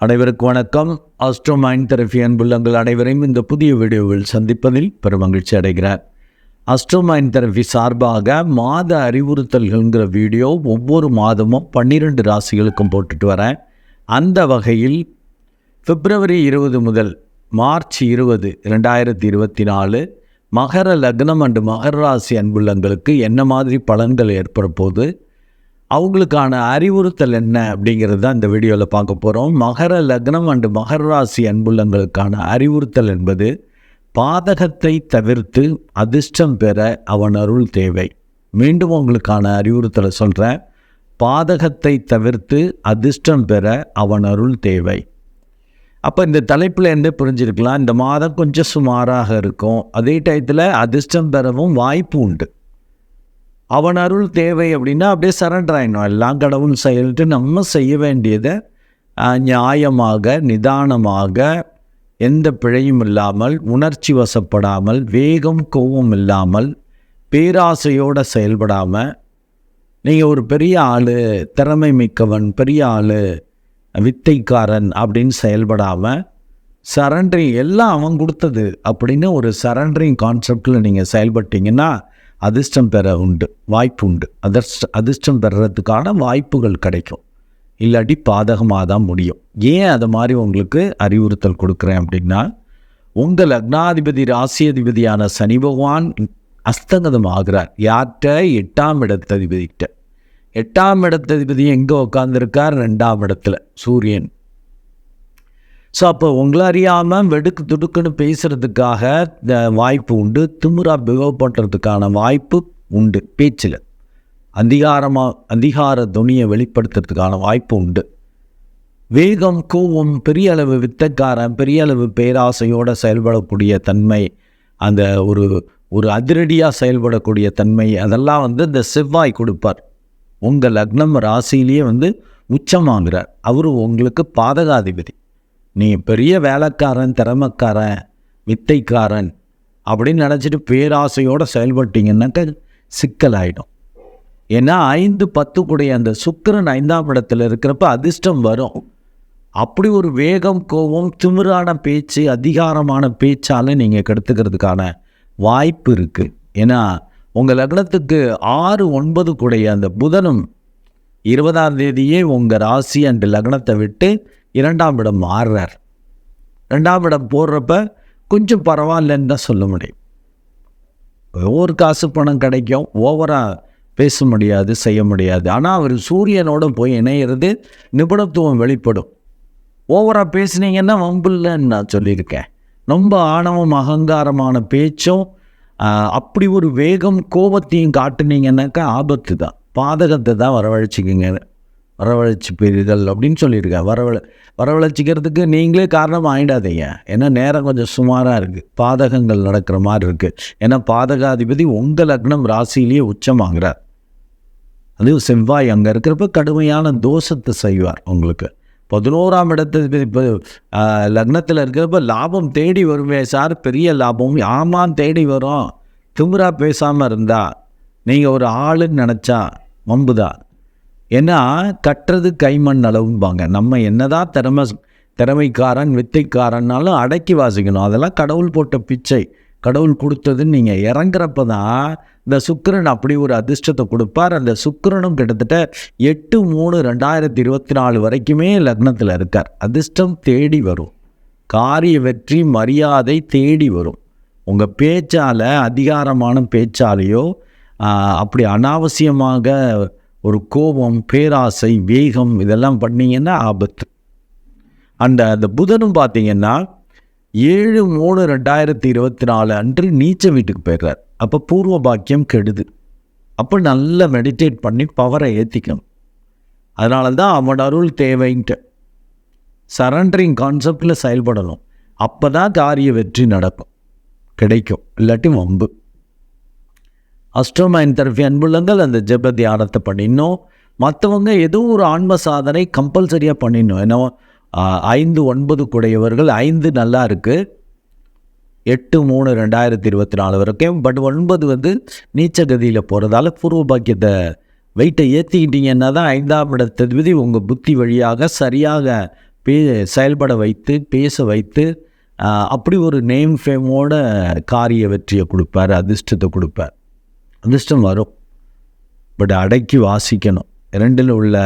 அனைவருக்கும் வணக்கம். Astro mind therapy அன்புள்ளங்கள் அனைவரையும் இந்த புதிய வீடியோவில் சந்திப்பதில் பெருமகிழ்ச்சி அடைகிறார் ஆஸ்ட்ரோ மைண்ட் தெரபி சார்பாக மாத அறிவுறுத்தல்கள்ங்கிற வீடியோ ஒவ்வொரு மாதமும் பன்னிரெண்டு ராசிகளுக்கும் போட்டுட்டு வரேன். அந்த வகையில் பிப்ரவரி இருபது முதல் மார்ச் இருபது ரெண்டாயிரத்தி இருபத்தி நாலு மகர லக்னம் அண்டு மகர ராசி அன்புள்ளங்களுக்கு என்ன மாதிரி பலன்கள் ஏற்பட போது அவங்களுக்கான அறிவுறுத்தல் என்ன அப்படிங்கிறது தான் இந்த வீடியோவில் பார்க்க போகிறோம் மகர லக்னம் அண்டு மகர ராசி அன்புள்ளங்களுக்கான அறிவுறுத்தல் என்பது பாதகத்தை தவிர்த்து அதிர்ஷ்டம் பெற அவன் அருள் தேவை. மீண்டும் உங்களுக்கான அறிவுறுத்தலை சொல்கிறேன் பாதகத்தை தவிர்த்து அதிர்ஷ்டம் பெற அவன் அருள் தேவை. அப்போ இந்த தலைப்பில் இருந்து புரிஞ்சிருக்கலாம். இந்த மாதம் கொஞ்சம் சுமாராக இருக்கும். அதே டயத்தில் அதிர்ஷ்டம் பெறவும் வாய்ப்பு உண்டு. அவன் அருள் தேவை அப்படின்னா அப்படியே சரண்டர் ஆயிடணும். எல்லாம் கடவுள் செயல்ட்டு நம்ம செய்ய வேண்டியதை நியாயமாக நிதானமாக எந்த பிழையும் இல்லாமல் உணர்ச்சி வசப்படாமல் வேகம் கோபம் இல்லாமல் பேராசையோடு செயல்படாமல் நீங்கள் ஒரு பெரிய ஆள் திறமை மிக்கவன் பெரிய ஆள் வித்தைக்காரன் அப்படின்னு செயல்படாமல் சரண்டரிங் எல்லாம் அவன் கொடுத்தது அப்படின்னு ஒரு சரண்டரிங் கான்செப்டில் நீங்கள் செயல்பட்டீங்கன்னா அதிர்ஷ்டம் பெற உண்டு வாய்ப்பு உண்டு அதிர்ஷ்ட அதிர்ஷ்டம் பெறுறதுக்கான வாய்ப்புகள் கிடைக்கும். இல்லாட்டி பாதகமாக தான் முடியும். ஏன் அதை மாதிரி உங்களுக்கு அறிவுறுத்தல் கொடுக்குறேன் அப்படின்னா உங்கள் லக்னாதிபதி ராசியதிபதியான சனி பகவான் அஸ்தங்கதம் ஆகிறார். யார்கிட்ட? எட்டாம் இடத்ததிபதிகிட்ட. எட்டாம் இடத்ததிபதி எங்கே உட்காந்துருக்கார் ரெண்டாம் இடத்துல சூரியன். ஸோ அப்போ உங்களை அறியாமல் வெடுக்கு துடுக்குன்னு பேசுகிறதுக்காக இந்த வாய்ப்பு உண்டு. திமுறா பிகவ் பண்ணுறதுக்கான வாய்ப்பு உண்டு பேச்சில். அதிகாரமாக அதிகார துணியை வெளிப்படுத்துறதுக்கான வாய்ப்பு உண்டு. வேகம் கோவம் பெரிய அளவு வித்தக்காரன் பெரிய அளவு பேராசையோடு செயல்படக்கூடிய தன்மை அந்த ஒரு ஒரு அதிரடியாக செயல்படக்கூடிய தன்மை அதெல்லாம் வந்து இந்த செவ்வாய் கொடுப்பார். உங்கள் லக்னம் ராசியிலேயே வந்து உச்சமாகிறார். அவர் உங்களுக்கு பாதகாதிபதி. நீ பெரிய வேலைக்காரன் திறமைக்காரன் வித்தைக்காரன் அப்படின்னு நினச்சிட்டு பேராசையோடு செயல்பட்டீங்கன்னாக்க சிக்கலாயிடும். ஏன்னா ஐந்து பத்து கூடிய அந்த சுக்கரன் ஐந்தாம் இடத்துல இருக்கிறப்ப அதிர்ஷ்டம் வரும். அப்படி ஒரு வேகம் கோபம் திமிரான பேச்சு அதிகாரமான பேச்சால் நீங்கள் கெடுத்துக்கிறதுக்கான வாய்ப்பு இருக்குது ஏன்னா உங்கள் லக்னத்துக்கு ஆறு ஒன்பது கூடைய அந்த புதனும் இருபதாம் தேதியே உங்கள் ராசி அண்டு லக்னத்தை விட்டு இரண்டாம் இடம் மாறுறார். ரெண்டாம் இடம் போடுறப்ப கொஞ்சம் பரவாயில்லன்னு தான் சொல்ல முடியும். ஒவ்வொரு காசு பணம் கிடைக்கும். ஓவராக பேச முடியாது செய்ய முடியாது. ஆனால் அவர் சூரியனோட போய் இணையிறது நிபுணத்துவம் வெளிப்படும். ஓவராக பேசுனீங்கன்னா வம்பில்லைன்னு நான் சொல்லியிருக்கேன். ரொம்ப ஆணவம் அகங்காரமான பேச்சும் அப்படி ஒரு வேகம் கோபத்தையும் காட்டுனீங்கன்னாக்கா ஆபத்து தான். பாதகத்தை தான் வரவழைச்சிக்கிங்க. வரவழைச்சிப்பீர்கள் அப்படின்னு சொல்லியிருக்கேன் வரவழ வரவழைச்சிக்கிறதுக்கு நீங்களே காரணம் ஆயிடாதீங்க. ஏன்னா நேரம் கொஞ்சம் சுமாராக இருக்குது பாதகங்கள் நடக்கிற மாதிரி இருக்குது ஏன்னா பாதகாதிபதி உங்கள் லக்னம் ராசியிலேயே உச்சமாகிறார் அதுவும் செவ்வாய் அங்கே இருக்கிறப்ப கடுமையான தோஷத்தை செய்வார் உங்களுக்கு. பதினோராம் இடத்து இப்போ லக்னத்தில் இருக்கிறப்ப லாபம் தேடி வருமே சார். பெரிய லாபம். ஆமாம் தேடி வரும். திமுறா பேசாமல் இருந்தா நீங்கள் ஒரு ஆளுன்னு நினச்சா வம்புதான். ஏன்னா கட்டுறது கைமண் அளவும்பாங்க. நம்ம என்னதான் திறமை திறமைக்காரன் வித்தைக்காரன்னாலும் அடக்கி வாசிக்கணும். அதெல்லாம் கடவுள் போட்ட பிச்சை. கடவுள் கொடுத்ததுன்னு நீங்கள் இறங்குறப்ப தான் இந்த சுக்கரன் அப்படி ஒரு அதிர்ஷ்டத்தை கொடுப்பார். அந்த சுக்கரனும் கிட்டத்தட்ட எட்டு மூணு ரெண்டாயிரத்தி இருபத்தி நாலு வரைக்குமே லக்னத்தில் இருக்கார். அதிர்ஷ்டம் தேடி வரும். காரிய வெற்றி மரியாதை தேடி வரும். உங்கள் பேச்சால் அதிகாரமான பேச்சாலேயோ அப்படி அனாவசியமாக ஒரு கோபம் பேராசை வேகம் இதெல்லாம் பண்ணீங்கன்னா ஆபத்து. அந்த அந்த புதனும் பார்த்தீங்கன்னா ஏழு மூணு ரெண்டாயிரத்தி இருபத்தி நாலு அன்று நீச்ச வீட்டுக்கு போயிடுறார். அப்போ பூர்வ பாக்கியம் கெடுது. அப்போ நல்லா மெடிடேட் பண்ணி பவரை ஏற்றிக்கணும் அதனால தான் அவன் அருள் தேவைன்ட்டு. சரண்டரிங் கான்செப்டில் செயல்படணும். அப்போ தான் காரிய வெற்றி நடக்கும். கிடைக்கும். இல்லாட்டி வம்பு. அஸ்ட்ரோமைன் தெரபி அன்புள்ளங்கள் அந்த ஜெப தியானத்தை பண்ணிடணும். மற்றவங்க ஏதோ ஒரு ஆன்ம சாதனை கம்பல்சரியாக பண்ணிடணும். ஏன்னா ஐந்து ஒன்பது கூடையவர்கள் ஐந்து நல்லா இருக்குது எட்டு மூணு ரெண்டாயிரத்தி இருபத்தி நாலு வரைக்கும். பட் ஒன்பது வந்து நீச்சகதியில் போகிறதால பூர்வ பாக்கியத்தை வெயிட்டை ஏற்றிக்கிட்டீங்கன்னா தான் ஐந்தாம் இடத்ததிபதி உங்கள் புத்தி வழியாக சரியாக பே செயல்பட வைத்து பேச வைத்து அப்படி ஒரு நேம் ஃபேமோட காரிய வெற்றியை கொடுப்பார் அதிர்ஷ்டத்தை கொடுப்பார். அதிர்ஷ்டம் வரும். பட் அடக்கி வாசிக்கணும். இரண்டில் உள்ள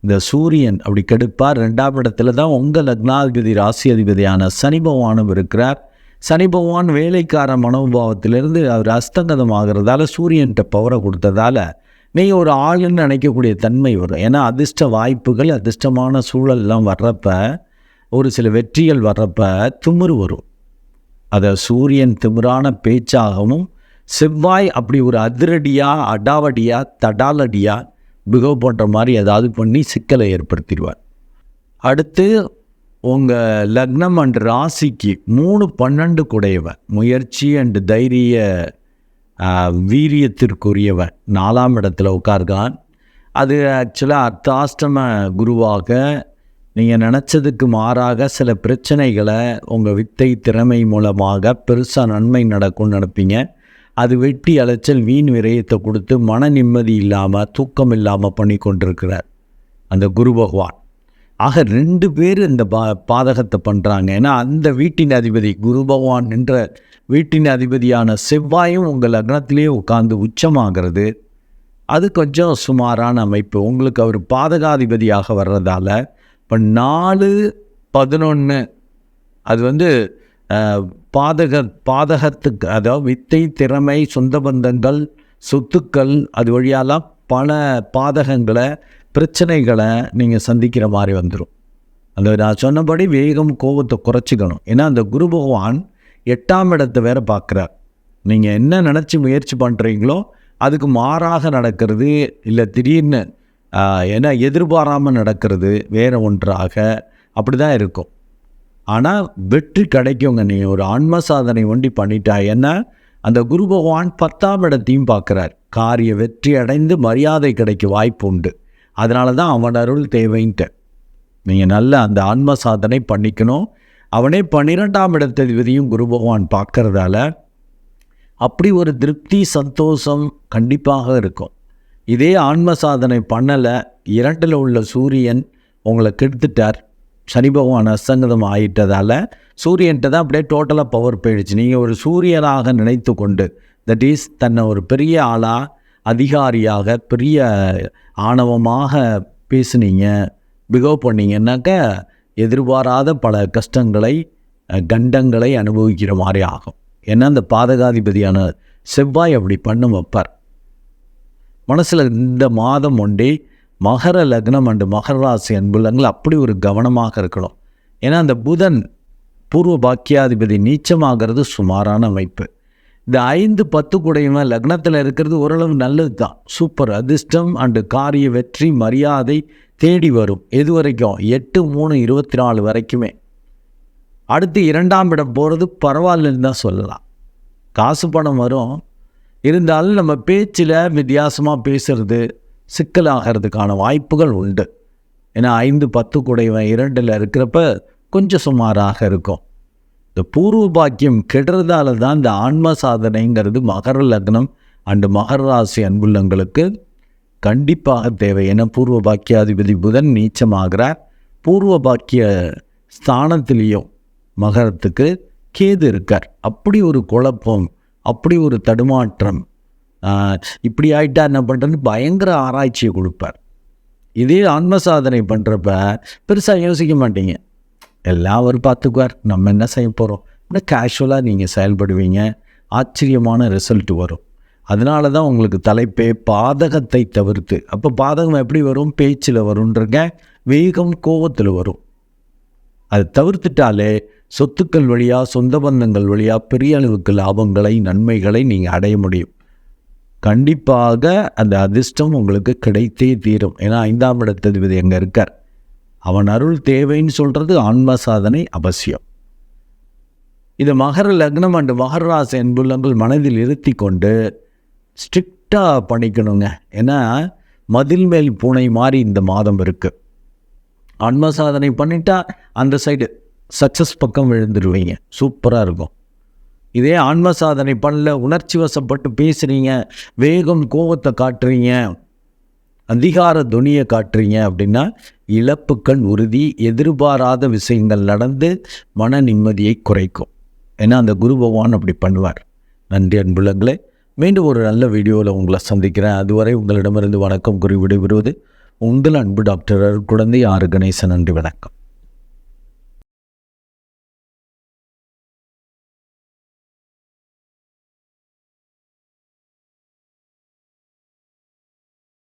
இந்த சூரியன் அப்படி கெடுப்பார். ரெண்டாம் இடத்துல தான் உங்கள் லக்னாதிபதி ராசி அதிபதியான சனி பகவானும் இருக்கிறார். சனி பகவான் வேலைக்கார மனோபாவத்திலிருந்து அவர் அஸ்தங்கதம் ஆகிறதால சூரியன்கிட்ட பவரை கொடுத்ததால நீங்கள் ஒரு ஆளுன்னு நினைக்கக்கூடிய தன்மை வரும். ஏன்னா அதிர்ஷ்ட வாய்ப்புகள் அதிர்ஷ்டமான சூழல்லாம் வர்றப்ப ஒரு சில வெற்றிகள் வர்றப்ப திமிரு வரும். அதை சூரியன் திமிரான பேச்சாகவும் செவ்வாய் அப்படி ஒரு அதிரடியாக அடாவடியாக தடாலடியாக பிகவ் பண்ணுற மாதிரி ஏதாவது பண்ணி சிக்கலை ஏற்படுத்திடுவார். அடுத்து உங்கள் லக்னம் அண்ட் ராசிக்கு மூணு பன்னெண்டு குடையவன் முயற்சி அண்டு தைரிய வீரியத்திற்குரியவன் நாலாம் இடத்துல உட்கார்கான் அது ஆக்சுவலாக அர்த்தாஷ்டம குருவாக நீங்கள் நினச்சதுக்கு மாறாக சில பிரச்சனைகளை உங்கள் வித்தை திறமை மூலமாக பெருசாக நன்மை நடக்கும்னு நினைப்பீங்க. அது வெட்டி அலைச்சல் வீண் விரயத்தை கொடுத்து மன நிம்மதி இல்லாமல் தூக்கம் இல்லாமல் பண்ணி கொண்டிருக்கிறார் அந்த குரு பகவான். ஆக ரெண்டு பேர் இந்த பா பாதகத்தை பண்ணுறாங்க ஏன்னா அந்த வீட்டின் அதிபதி குரு பகவான் என்ற வீட்டின் அதிபதியான செவ்வாயும் உங்கள் லக்னத்திலே உட்கார்ந்து உச்சமாகிறது. அது கொஞ்சம் சுமாரான அமைப்பு. உங்களுக்கு அவர் பாதகாதிபதியாக வர்றதால இப்போ நாலு பதினொன்று அது வந்து பாதக பாதகத்துக்கு அதாவது வித்தை திறமை சொந்த பந்தங்கள் சொத்துக்கள் அது வழியாலாம் பல பாதகங்களை பிரச்சனைகளை நீங்கள் சந்திக்கிற மாதிரி வந்துடும் அந்த நான் சொன்னபடி வேகம் கோபத்தை குறைச்சிக்கணும். ஏன்னா அந்த குரு பகவான் எட்டாம் இடத்தை வேற பார்க்குறார் நீங்கள் என்ன நினச்சி முயற்சி பண்ணுறீங்களோ அதுக்கு மாறாக நடக்கிறது இல்லை திடீர்னு ஏன்னா எதிர்பாராமல் நடக்கிறது வேறு ஒன்றாக அப்படி தான் இருக்கும். ஆனால் வெற்றி கிடைக்குங்க. நீ ஒரு ஆன்ம சாதனை ஒண்டி பண்ணிட்டா ஏன்னா அந்த குரு பகவான் பத்தாம் இடத்தையும் பார்க்குறார். காரிய வெற்றி அடைந்து மரியாதை கிடைக்க வாய்ப்பு உண்டு அதனால தான் அவன் அருள் தேவைன்ட்டு. நீங்கள் நல்ல அந்த ஆன்ம சாதனை பண்ணிக்கணும். அவனே பன்னிரெண்டாம் இடத்ததிபதியும் குரு பகவான் பார்க்கறதால அப்படி ஒரு திருப்தி சந்தோஷம் கண்டிப்பாக இருக்கும். இதே ஆன்ம சாதனை பண்ணலை. இரண்டில் உள்ள சூரியன் உங்களை கெடுத்துட்டார். சனி பகவான் அசங்கதம் ஆயிட்டதால் சூரியன்ட்ட தான் அப்படியே டோட்டலாக பவர் போயிடுச்சு. நீங்கள் ஒரு சூரியனாக நினைத்து கொண்டு தட் இஸ் தன்னை ஒரு பெரிய ஆளாக அதிகாரியாக பெரிய ஆணவமாக பேசுனீங்க பிகவ் பண்ணீங்கன்னாக்க எதிர்பாராத பல கஷ்டங்களை கண்டங்களை அனுபவிக்கிற மாதிரி ஆகும். ஏன்னா அந்த பாதகாதிபதியான செவ்வாய் அப்படி பண்ண வைப்பார் மனசில் இந்த மாதம் ஒன்றே மகர லக்னம் அண்டு மகர ராசி அன்புள்ளங்கள் அப்படி ஒரு கவனமாக இருக்கணும். ஏன்னா அந்த புதன் பூர்வ பாக்கியாதிபதி நீச்சமாகிறது சுமாரான அமைப்பு. இந்த ஐந்து பத்து கூடையுமே லக்னத்தில் இருக்கிறது ஓரளவு நல்லது தான் சூப்பர் அதிர்ஷ்டம் அண்டு காரிய வெற்றி மரியாதை தேடி வரும். எது வரைக்கும்? எட்டு மூணு இருபத்தி நாலு வரைக்குமே. அடுத்து இரண்டாம் இடம் போகிறது பரவாயில்லன்னு தான் சொல்லலாம். காசு பணம் வரும். இருந்தாலும் நம்ம பேச்சில் வித்தியாசமாக பேசுகிறது சிக்கலாகிறதுக்கான வாய்ப்புகள் உண்டு. ஏன்னா ஐந்து பத்து குடைவன் இரண்டில் இருக்கிறப்ப கொஞ்சம் சுமாராக இருக்கும். இந்த பூர்வ பாக்கியம் கெடுறதால தான் இந்த ஆன்ம சாதனைங்கிறது மகர லக்னம் அண்டு மகர ராசி அன்புள்ளங்களுக்கு கண்டிப்பாக தேவை. ஏன்னா பூர்வ பாக்கியாதிபதி புதன் நீச்சமாகிறார். பூர்வ பாக்கிய ஸ்தானத்திலையும் மகரத்துக்கு கேது இருக்கார். அப்படி ஒரு குழப்பம் அப்படி ஒரு தடுமாற்றம் இப்படி ஆகிட்டா என்ன பண்ணுறேன்னு பயங்கர ஆராய்ச்சியை கொடுப்பார். இதே ஆன்ம சாதனை பண்ணுறப்ப பெருசாக யோசிக்க மாட்டீங்க. எல்லாம் அவர் பார்த்துக்குவார். நம்ம என்ன செய்ய போகிறோம் இன்னும் கேஷுவலாக நீங்கள் செயல்படுவீங்க? ஆச்சரியமான ரிசல்ட் வரும். அதனால தான் உங்களுக்கு தலைப்பே பாதகத்தை தவிர்த்து. அப்போ பாதகம் எப்படி வரும்? பேச்சில் வரும்ன்றங்க வேகம் கோவத்தில் வரும். அதை தவிர்த்துட்டாலே சொத்துக்கள் வழியாக சொந்த பந்தங்கள் வழியாக பெரிய அளவுக்கு லாபங்களை நன்மைகளை நீங்கள் அடைய முடியும். கண்டிப்பாக அந்த அதிர்ஷ்டம் உங்களுக்கு கிடைத்தே தீரும். ஏன்னா ஐந்தாம் இடத்ததிபதி எங்கே இருக்கார்? அவன் அருள் தேவைன்னு சொல்கிறது ஆன்ம சாதனை அவசியம். இது மகர லக்னம் அண்டு மகர ராசி மனதில் இருத்தி கொண்டு ஸ்ட்ரிக்டாக பண்ணிக்கணுங்க. ஏன்னா மதில் மேல் பூனை மாதிரி இந்த மாதம் இருக்குது ஆன்ம சாதனை பண்ணிட்டா அந்த சைடு சக்ஸஸ் பக்கம் விழுந்துருவீங்க. சூப்பராக இருக்கும். இதே ஆன்ம சாதனை பண்ணல உணர்ச்சி வசப்பட்டு பேசுகிறீங்க வேகம் கோபத்தை காட்டுறீங்க அதிகார துணியை காட்டுறீங்க அப்படின்னா இழப்புக்கள் உறுதி எதிர்பாராத விஷயங்கள் நடந்து மன நிம்மதியை குறைக்கும். ஏன்னா அந்த குரு பகவான் அப்படி பண்ணுவார். நன்றி அன்புலங்களே மீண்டும் ஒரு நல்ல வீடியோவில் உங்களை சந்திக்கிறேன். அதுவரை உங்களிடமிருந்து வணக்கம் கூறி விடைபெறுவது உங்கள் அன்பு டாக்டர் குழந்தை ஆறு கணேசன். நன்றி வணக்கம்.